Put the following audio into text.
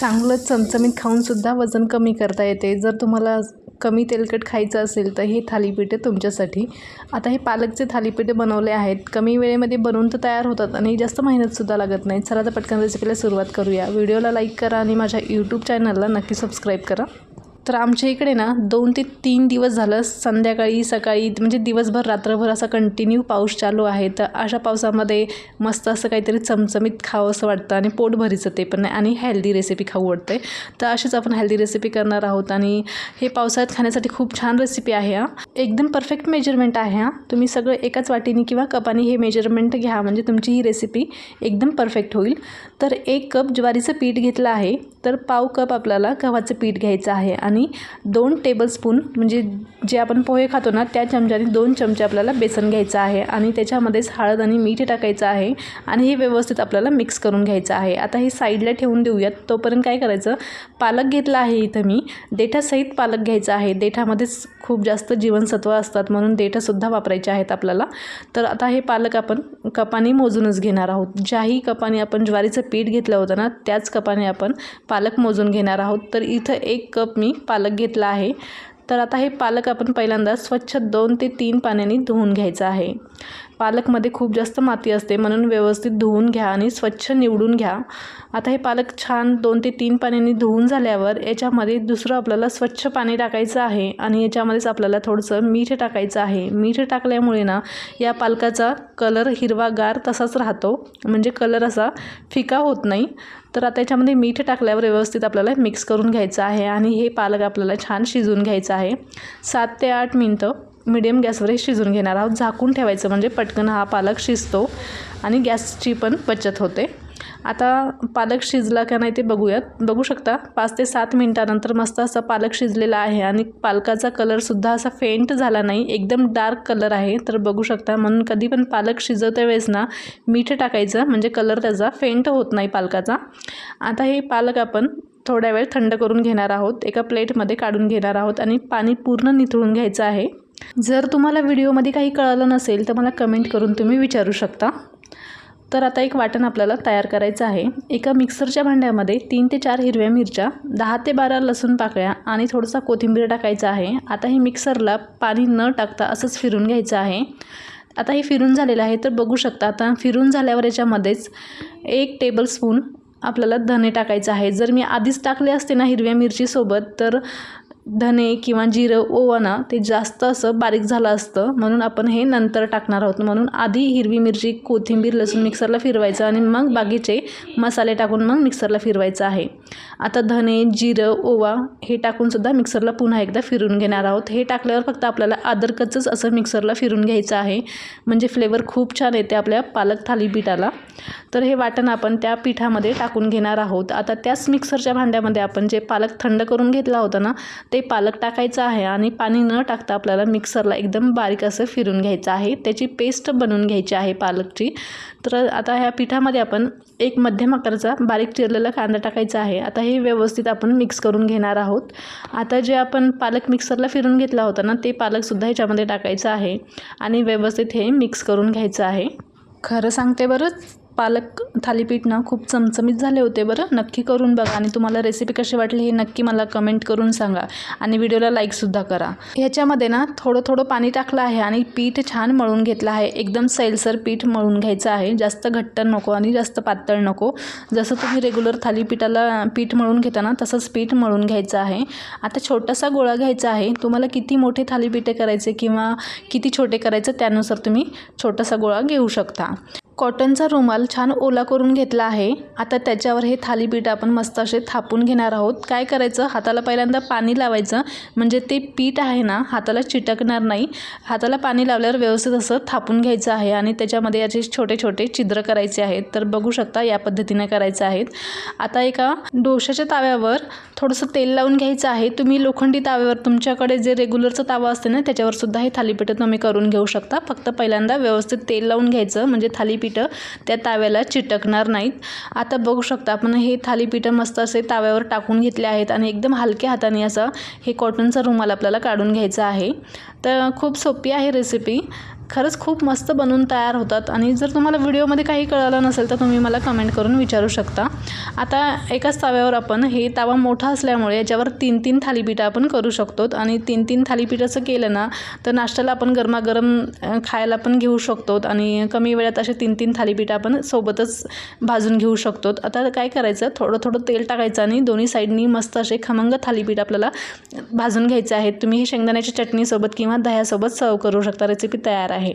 चांगलं चमचमीत खाऊनसुद्धा वजन कमी करता येते. जर तुम्हाला कमी तेलकट खायचं असेल तर हे थालीपीठे तुमच्यासाठी. आता हे पालकचे थालीपीठे बनवले आहेत. कमी वेळेमध्ये बनवून तर तयार होतात आणि जास्त मेहनतसुद्धा लागत नाही. चला तर पटकन रेसिपीला सुरुवात करूया. व्हिडिओला लाईक करा आणि माझ्या यूट्यूब चॅनलला नक्की सबस्क्राईब करा. तर आमच्या इकडे ना दोन ते तीन दिवस झालं संध्याकाळी सकाळी म्हणजे दिवसभर रात्रभर असा कंटिन्यू पाऊस चालू आहे. तर अशा पावसामध्ये मस्त असं काहीतरी चमचमीत खावं असं वाटतं आणि पोट भरीचं ते पण नाही आणि हेल्दी रेसिपी खाऊ वाटते तर अशीच आपण हेल्दी रेसिपी करणार आहोत आणि हे पावसाळ्यात खाण्यासाठी खूप छान रेसिपी आहे हा. एकदम परफेक्ट मेजरमेंट आहे हा. तुम्ही सगळं एकाच वाटीने किंवा कपाने हे मेजरमेंट घ्या म्हणजे तुमची ही रेसिपी एकदम परफेक्ट होईल. तर एक कप ज्वारीचं पीठ घेतलं आहे. तर पाव कप आपल्याला गव्हाचं पीठ घ्यायचं आहे आणि दोन टेबलस्पून म्हणजे जे आपण पोहे खातो ना त्या चमच्याने दोन चमचे आपल्याला बेसन घ्यायचं आहे आणि त्याच्यामध्येच हळद आणि मीठ टाकायचं आहे आणि हे व्यवस्थित आपल्याला मिक्स करून घ्यायचं आहे. आता हे साईडला ठेवून देऊयात. तोपर्यंत काय करायचं? पालक घेतला आहे इथं मी. देठासहित पालक घ्यायचा आहे. देठामध्येच खूप जास्त जीवनसत्व असतात म्हणून देठंसुद्धा वापरायचे आहेत आपल्याला. तर आता हे पालक आपण कपाने मोजूनच घेणार आहोत. ज्याही कपाने आपण ज्वारीचं पीठ घेतलं होतं ना त्याच कपाने आपण पालक मोजून घेणार आहोत. तर इथं एक कप मी पालक घेतला आहे. तर आता हे पालक आपण पहिल्यांदा स्वच्छ दोन ते तीन पाण्याने धुवून घ्यायचं आहे. पालकमध्ये खूप जास्त माती असते म्हणून व्यवस्थित धुवून घ्या आणि स्वच्छ निवडून घ्या. आता हे पालक छान दोन ते तीन पाण्याने धुवून झाल्यावर याच्यामध्ये दुसरं आपल्याला स्वच्छ पाणी टाकायचं आहे आणि याच्यामध्येच आपल्याला थोडंसं मीठ टाकायचं आहे. मीठ टाकल्यामुळे ना या पालकाचा कलर हिरवागार तसाच राहतो म्हणजे कलर असा फिका होत नाही. तर आता याच्यामध्ये मीठ टाकल्यावर व्यवस्थित आपल्याला मिक्स करून घ्यायचं आहे आणि हे पालक आपल्याला छान शिजून घ्यायचं आहे. सात ते आठ मिनटं मिडियम गॅसवर हे शिजून घेणार आहोत. झाकून ठेवायचं म्हणजे पटकन हा पालक शिजतो आणि गॅसची पण बचत होते. आता पालक शिजला का नाही ते बघूयात. बघू शकता पाच ते सात मिनटानंतर मस्त असा पालक शिजलेला आहे आणि पालकाचा कलरसुद्धा असा फेंट झाला नाही. एकदम डार्क कलर आहे. तर बघू शकता म्हणून कधी पण पालक शिजवत्या वेळेस ना मीठ टाकायचं म्हणजे कलर त्याचा फेंट होत नाही पालकाचा. आता हे पालक आपण थोड्या वेळ थंड करून घेणार आहोत. एका प्लेटमध्ये काढून घेणार आहोत आणि पाणी पूर्ण निथळून घ्यायचं आहे. जर तुम्हाला व्हिडिओमध्ये काही कळलं नसेल तर मला कमेंट करून तुम्ही विचारू शकता. तर आता एक वाटण आपल्याला तयार करायचं आहे. एका मिक्सरच्या भांड्यामध्ये तीन ते चार हिरव्या मिरच्या दहा ते बारा लसूण पाकळ्या आणि थोडंसा कोथिंबीर टाकायचं आहे. आता हे मिक्सरला पाणी न टाकता असंच फिरून घ्यायचं आहे. आता हे फिरून झालेलं आहे तर बघू शकता. आता फिरून झाल्यावर याच्यामध्येच एक टेबलस्पून आपल्याला धने टाकायचं आहे. जर मी आधीच टाकले असते ना हिरव्या मिरचीसोबत तर धने किंवा जिरं ओवा ना ते जास्त असं बारीक झालं असतं. म्हणून आपण हे नंतर टाकणार आहोत. म्हणून आधी हिरवी मिरची कोथिंबीर लसूण मिक्सरला फिरवायचं आणि मग बाकीचे मसाले टाकून मग मिक्सरला फिरवायचं आहे. आता धने जिरं ओवा हे टाकूनसुद्धा मिक्सरला पुन्हा एकदा फिरून घेणार आहोत. हे टाकल्यावर फक्त आपल्याला अदरकचंच असं मिक्सरला फिरून घ्यायचं आहे. म्हणजे फ्लेवर खूप छान येते आपल्या पालक थालीपीठाला तर हे वाटण आपण त्या पिठामध्ये टाकून घेणार आहोत. आता त्याच मिक्सरच्या भांड्यामध्ये आपण जे पालक थंड करून घेतला होता ना ते ते पालक टाकायचं आहे आणि पाणी न टाकता आपल्याला मिक्सरला एकदम बारीक असं फिरून घ्यायचं आहे. त्याची पेस्ट बनवून घ्यायची आहे पालकची. तर आता ह्या पिठामध्ये आपण एक मध्यम आकाराचा बारीक चिरलेला कांदा टाकायचा आहे. आता हे व्यवस्थित आपण मिक्स करून घेणार आहोत. आता जे आपण पालक मिक्सरला फिरून घेतला होता ना ते पालकसुद्धा ह्याच्यामध्ये टाकायचं आहे आणि व्यवस्थित हे मिक्स करून घ्यायचं आहे. खरं सांगते बरं पालक थालीपीठ ना खूप चमचमीत झाले होते बरं. नक्की करून बघा आणि तुम्हाला रेसिपी कशी वाटली हे नक्की मला कमेंट करून सांगा. आणि व्हिडिओला लाईकसुद्धा करा. ह्याच्यामध्ये ना थोडं थोडं पाणी टाकलं आहे आणि पीठ छान मळून घेतलं आहे. एकदम सैलसर पीठ मळून घ्यायचं आहे. जास्त घट्ट नको आणि जास्त पातळ नको. जसं तुम्ही रेग्युलर थालीपीठाला पीठ मळून घेता ना तसंच पीठ मळून घ्यायचं आहे. आता छोटासा गोळा घ्यायचा आहे. तुम्हाला किती मोठे थालीपीठे करायचे किंवा किती छोटे करायचं त्यानुसार तुम्ही छोटासा गोळा घेऊ शकता. कॉटनचा रुमाल छान ओला करून घेतला आहे. आता त्याच्यावर हे थालीपीठ आपण मस्त असे थापून घेणार आहोत. काय करायचं? हाताला पहिल्यांदा पाणी लावायचं. म्हणजे ते पीठ आहे ना हाताला चिटकणार नाही. हाताला पाणी लावल्यावर व्यवस्थित असं थापून घ्यायचं आहे आणि त्याच्यामध्ये याचे छोटे छोटे छिद्र करायचे आहेत. तर बघू शकता या पद्धतीने करायचं आहेत. आता एका डोशाच्या ताव्यावर थोडंसं तेल लावून घ्यायचं आहे. तुम्ही लोखंडी ताव्यावर तुमच्याकडे जे रेग्युलरचं तावा असते ना त्याच्यावरसुद्धा हे थालीपीठ तुम्ही करून घेऊ शकता. फक्त पहिल्यांदा व्यवस्थित तेल लावून घ्यायचं. म्हणजे थालीपीठ थालीपीठं त्या ताव्याला चिटकणार नाहीत. आता बघू शकता आपण हे थालीपीठं मस्त असे ताव्यावर टाकून घेतले आहेत आणि एकदम हलक्या हाताने असं हे कॉटनचा रुमाल आपल्याला काढून घ्यायचा आहे. तर खूप सोपी आहे रेसिपी खरंच खूप मस्त बनवून तयार होतात आणि जर तुम्हाला व्हिडिओमध्ये काही कळलं नसेल तर तुम्ही मला कमेंट करून विचारू शकता. आता एकाच तव्यावर आपण हे तवा मोठा असल्यामुळे याच्यावर तीन तीन थालीपीठं आपण करू शकतो. आणि तीन तीन थालीपीठ असं केलं ना तर नाश्त्याला आपण गरमागरम खायला पण घेऊ शकतो. आणि कमी वेळात असे तीन तीन थालीपीठं आपण सोबतच भाजून घेऊ शकतो. आता काय करायचं? थोडं थोडं तेल टाकायचं आणि दोन्ही साईडनी मस्त असे खमंग थालीपीठ आपल्याला भाजून घ्यायचे आहेत. तुम्ही हे शेंगदाण्याच्या चटणीसोबत किंवा दह्यासोबत सर्व करू शकता. रेसिपी तयार आहे.